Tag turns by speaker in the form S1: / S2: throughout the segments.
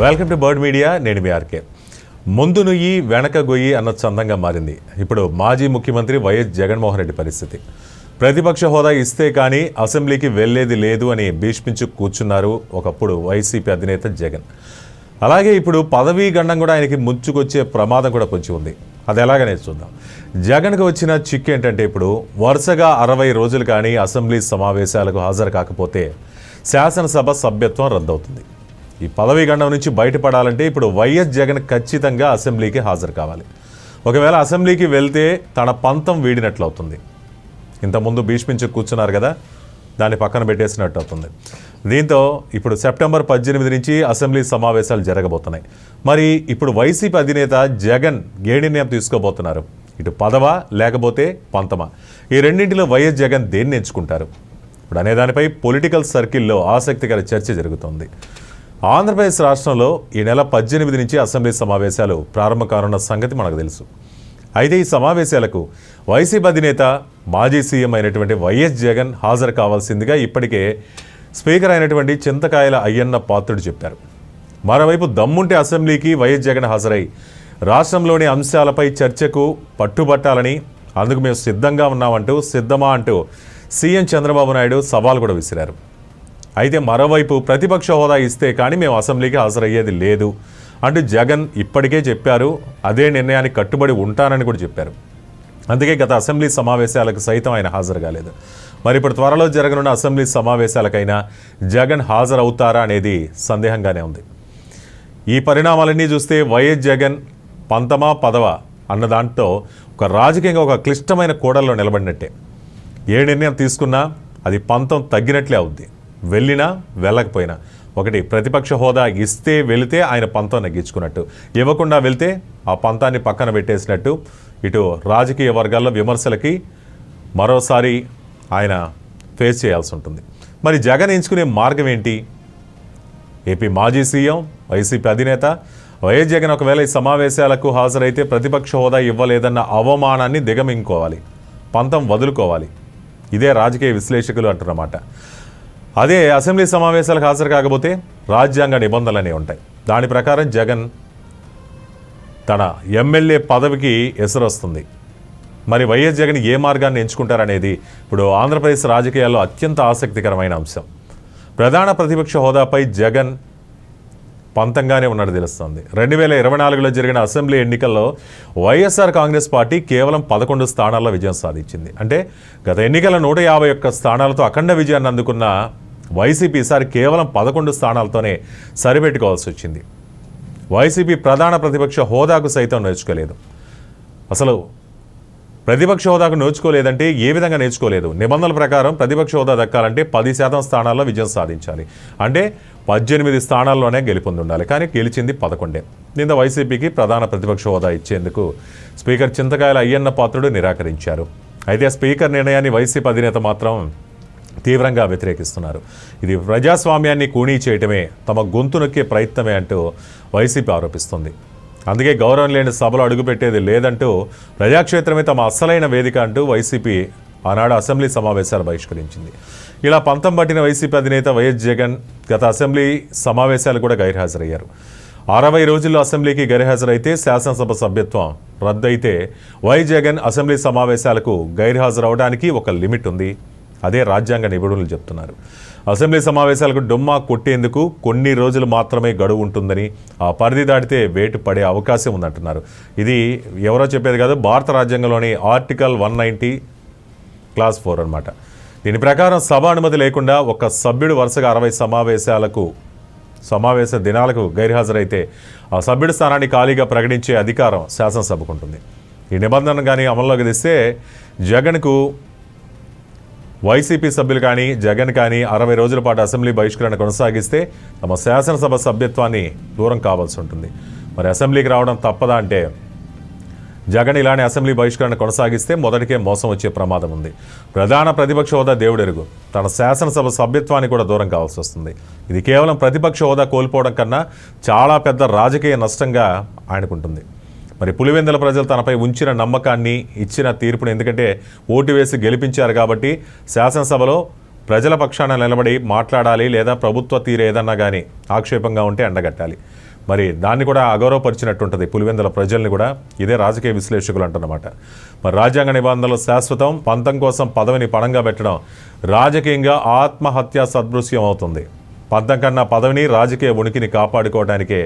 S1: Welcome to bird media నేను మీ RK. ముందు నుయ్యి వెనక గొయ్యి అన్న చందంగా మారింది. ఇప్పుడు మాజీ ముఖ్యమంత్రి వైఎస్ జగన్మోహన్ రెడ్డి పరిస్థితి. ప్రతిపక్ష హోదా ఇస్తే కానీ అసెంబ్లీకి వెళ్ళేది లేదు అని భీష్మించు కూర్చున్నారు ఒకప్పుడు వైసీపీ అధినేత జగన్. అలాగే ఇప్పుడు పదవీ గండం కూడా ఆయనకి ముంచుకొచ్చే ప్రమాదం కూడా కొంచెం ఉంది. అది ఎలాగనే చూద్దాం. జగన్కు వచ్చిన చిక్కు ఏంటంటే ఇప్పుడు వరుసగా అరవై రోజులు కానీ అసెంబ్లీ సమావేశాలకు హాజరు కాకపోతే శాసనసభ సభ్యత్వం రద్దవుతుంది. ఈ పదవీ గండం నుంచి బయటపడాలంటే ఇప్పుడు వైఎస్ జగన్ ఖచ్చితంగా అసెంబ్లీకి హాజరు కావాలి. ఒకవేళ అసెంబ్లీకి వెళ్తే తన పంతం వీడినట్లు అవుతుంది ఇంతకుముందు భీష్మించి కూర్చున్నారు కదా దాన్ని పక్కన పెట్టేసినట్టు అవుతుంది. దీంతో ఇప్పుడు సెప్టెంబర్ పద్దెనిమిది నుంచి అసెంబ్లీ సమావేశాలు జరగబోతున్నాయి. మరి ఇప్పుడు వైసీపీ అధినేత జగన్ ఏ నిర్ణయం తీసుకోబోతున్నారు? ఇటు పదవా లేకపోతే పంతమా? ఈ రెండింటిలో వైఎస్ జగన్ దేన్ని ఎంచుకుంటారు? ఇప్పుడు అనే దానిపై పొలిటికల్ సర్కిల్లో ఆసక్తికర చర్చ జరుగుతోంది. ఆంధ్రప్రదేశ్ రాష్ట్రంలో ఈ నెల పద్దెనిమిది నుంచి అసెంబ్లీ సమావేశాలు ప్రారంభం కానున్న సంగతి మనకు తెలుసు. అయితే ఈ సమావేశాలకు వైసీపీ అధినేత మాజీ సీఎం అయినటువంటి వైఎస్ జగన్ హాజరు కావాల్సిందిగా ఇప్పటికే స్పీకర్ అయినటువంటి చింతకాయల అయ్యన్న పాత్రుడు చెప్పారు. మరోవైపు దమ్ముంటే అసెంబ్లీకి వైఎస్ జగన్ హాజరై రాష్ట్రంలోని అంశాలపై చర్చకు పట్టుబట్టాలని అందుకు మేము సిద్ధంగా ఉన్నామంటూ సిద్ధమా అంటూ సీఎం చంద్రబాబు నాయుడు సవాల్ కూడా విసిరారు. అయితే మరోవైపు ప్రతిపక్ష హోదా ఇస్తే కానీ మేము అసెంబ్లీకి హాజరయ్యేది లేదు అంటూ జగన్ ఇప్పటికే చెప్పారు. అదే నిర్ణయానికి కట్టుబడి ఉంటానని కూడా చెప్పారు. అందుకే గత అసెంబ్లీ సమావేశాలకు సైతం ఆయన హాజరు కాలేదు. మరి ఇప్పుడు త్వరలో జరగనున్న అసెంబ్లీ సమావేశాలకైనా జగన్ హాజరవుతారా అనేది సందేహంగానే ఉంది. ఈ పరిణామాలన్నీ చూస్తే వైఎస్ జగన్ పంతమా పదవ అన్న దాంట్లో ఒక రాజకీయంగా ఒక క్లిష్టమైన కూడల్లో నిలబడినట్టే. ఏ నిర్ణయం తీసుకున్నా అది పంతం తగ్గినట్లే అవుద్ది. వెళ్ళినా వెళ్ళకపోయినా. ఒకటి ప్రతిపక్ష హోదా ఇస్తే వెళితే ఆయన పంతం నెగ్గించుకున్నట్టు. ఇవ్వకుండా వెళ్తే ఆ పంతాన్ని పక్కన పెట్టేసినట్టు. ఇటు రాజకీయ వర్గాల్లో విమర్శలకి మరోసారి ఆయన ఫేస్ చేయాల్సి ఉంటుంది. మరి జగన్ ఎంచుకునే మార్గం ఏంటి? ఏపీ మాజీ సీఎం వైసీపీ అధినేత వైఎస్ జగన్ ఒకవేళ ఈ సమావేశాలకు హాజరైతే ప్రతిపక్ష హోదా ఇవ్వలేదన్న అవమానాన్ని దిగమింగుకోవాలి. పంతం వదులుకోవాలి. ఇదే రాజకీయ విశ్లేషకులు అంటున్నమాట అదే అసెంబ్లీ సమావేశాలకు హాజరు కాకపోతే రాజ్యాంగ నిబంధనలనే ఉంటాయి. దాని ప్రకారం జగన్ తన ఎమ్మెల్యే పదవికి ఎసరొస్తుంది. మరి వైఎస్ జగన్ ఏ మార్గాన్ని ఎంచుకుంటారనేది ఇప్పుడు ఆంధ్రప్రదేశ్ రాజకీయాల్లో అత్యంత ఆసక్తికరమైన అంశం. ప్రధాన ప్రతిపక్ష హోదాపై జగన్ పంతంగానే ఉన్నట్టు తెలుస్తుంది. రెండు వేల ఇరవై నాలుగులో జరిగిన అసెంబ్లీ ఎన్నికల్లో వైఎస్ఆర్ కాంగ్రెస్ పార్టీ కేవలం పదకొండు స్థానాల్లో విజయం సాధించింది. అంటే గత ఎన్నికల నూట యాభై ఒక్క స్థానాలతో అఖండ విజయాన్ని అందుకున్న వైసీపీ ఈసారి కేవలం పదకొండు స్థానాలతోనే సరిపెట్టుకోవాల్సి వచ్చింది. వైసీపీ ప్రధాన ప్రతిపక్ష హోదాకు సైతం నేర్చుకోలేదు అసలు ప్రతిపక్ష హోదాకు నేర్చుకోలేదంటే ఏ విధంగా నేర్చుకోలేదు నిబంధనల ప్రకారం ప్రతిపక్ష హోదా దక్కాలంటే పది శాతం స్థానాల్లో విజయం సాధించాలి. అంటే పద్దెనిమిది స్థానాల్లోనే గెలుపొంది ఉండాలి కానీ గెలిచింది పదకొండే. నిన్న వైసీపీకి ప్రధాన ప్రతిపక్ష హోదా ఇచ్చేందుకు స్పీకర్ చింతకాయల అయ్యన్న పాత్రుడు నిరాకరించారు. అయితే స్పీకర్ నిర్ణయాన్ని వైసీపీ అధినేత మాత్రం తీవ్రంగా వ్యతిరేకిస్తున్నారు. ఇది ప్రజాస్వామ్యాన్ని కూణీ చేయటమే తమ గొంతు నొక్కే ప్రయత్నమే అంటూ వైసీపీ ఆరోపిస్తుంది. అందుకే గౌరవం లేని సభలో అడుగుపెట్టేది లేదంటూ ప్రజాక్షేత్రమే తమ అస్సలైన వేదిక అంటూ వైసీపీ ఆనాడు అసెంబ్లీ సమావేశాలు బహిష్కరించింది. ఇలా పంతం పట్టిన వైసీపీ అధినేత వైఎస్ జగన్ గత అసెంబ్లీ సమావేశాలు కూడా గైర్హాజరయ్యారు. అరవై రోజుల్లో అసెంబ్లీకి గైర్హాజరైతే శాసనసభ సభ్యత్వం రద్దయితే వై జగన్ అసెంబ్లీ సమావేశాలకు గైర్హాజరవడానికి ఒక లిమిట్ ఉంది. అదే రాజ్యాంగ నిపుణులు చెప్తున్నారు. అసెంబ్లీ సమావేశాలకు డొమ్మా కొట్టేందుకు కొన్ని రోజులు మాత్రమే గడువు ఉంటుందని ఆ పరిధి దాటితే వేటు పడే అవకాశం ఉందంటున్నారు. ఇది ఎవరో చెప్పేది కాదు భారత రాజ్యాంగంలోని article one ninety clause four అన్నమాట. దీని ప్రకారం సభ అనుమతి లేకుండా ఒక సభ్యుడు వరుసగా అరవై సమావేశాలకు సమావేశ దినాలకు గైర్హాజరైతే ఆ సభ్యుడి స్థానాన్ని ఖాళీగా ప్రకటించే అధికారం శాసనసభకు ఉంటుంది. ఈ నిబంధన కానీ అమల్లోకి తెస్తే జగన్కు వైసీపీ సభ్యులు కానీ జగన్ కానీ అరవై రోజుల పాటు అసెంబ్లీ బహిష్కరణ కొనసాగిస్తే తమ శాసనసభ సభ్యత్వాన్ని దూరం కావాల్సి ఉంటుంది. మరి అసెంబ్లీకి రావడం తప్పదా అంటే జగన్ ఇలానే అసెంబ్లీ బహిష్కరణ కొనసాగిస్తే మొదటికే మోసం వచ్చే ప్రమాదం ఉంది. ప్రధాన ప్రతిపక్ష హోదా దేవుడెరుగు తన శాసనసభ సభ్యత్వాన్ని కూడా దూరం కావాల్సి వస్తుంది. ఇది కేవలం ప్రతిపక్ష హోదా కోల్పోవడం కన్నా చాలా పెద్ద రాజకీయ నష్టంగా ఆయనకుంటుంది. మరి పులివెందుల ప్రజలు తనపై ఉంచిన నమ్మకాన్ని ఇచ్చిన తీర్పును ఎందుకంటే ఓటు వేసి గెలిపించారు కాబట్టి శాసనసభలో ప్రజల పక్షాన నిలబడి మాట్లాడాలి లేదా ప్రభుత్వ తీరు ఏదన్నా కానీ ఆక్షేపంగా ఉంటే ఎండగట్టాలి మరి దాన్ని కూడా అగౌరవపరిచినట్టుంటుంది పులివెందుల ప్రజల్ని కూడా. ఇదే రాజకీయ విశ్లేషకులు అంటున్నమాట. మరి రాజ్యాంగ నిబంధనలు శాశ్వతం పంతం కోసం పదవిని పణంగా పెట్టడం రాజకీయంగా ఆత్మహత్య సదృశ్యం అవుతుంది పద్దం కన్నా పదవిని రాజకీయ ఉనికిని కాపాడుకోవడానికే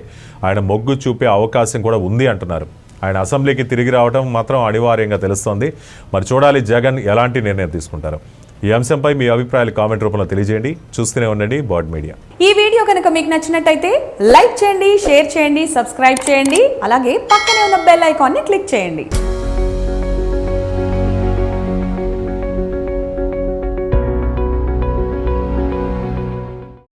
S1: ఆయన మొగ్గు చూపే అవకాశం కూడా ఉంది అంటున్నారు. ఆయన అసెంబ్లీకి తిరిగి రావడం మాత్రం అనివార్యంగా తెలుస్తోంది. మరి చూడాలి జగన్ ఎలాంటి నిర్ణయం తీసుకుంటారు. ఈ అంశంపై మీ అభిప్రాయాలు కామెంట్ రూపంలో తెలియజేయండి. చూస్తూనే ఉండండి బాడ్ మీడియా.
S2: ఈ వీడియో కనుక మీకు నచ్చినట్టయితే లైక్ చేయండి షేర్ చేయండి సబ్స్క్రైబ్ చేయండి అలాగే పక్కనే ఉన్న బెల్ ఐకాన్ని క్లిక్ చేయండి.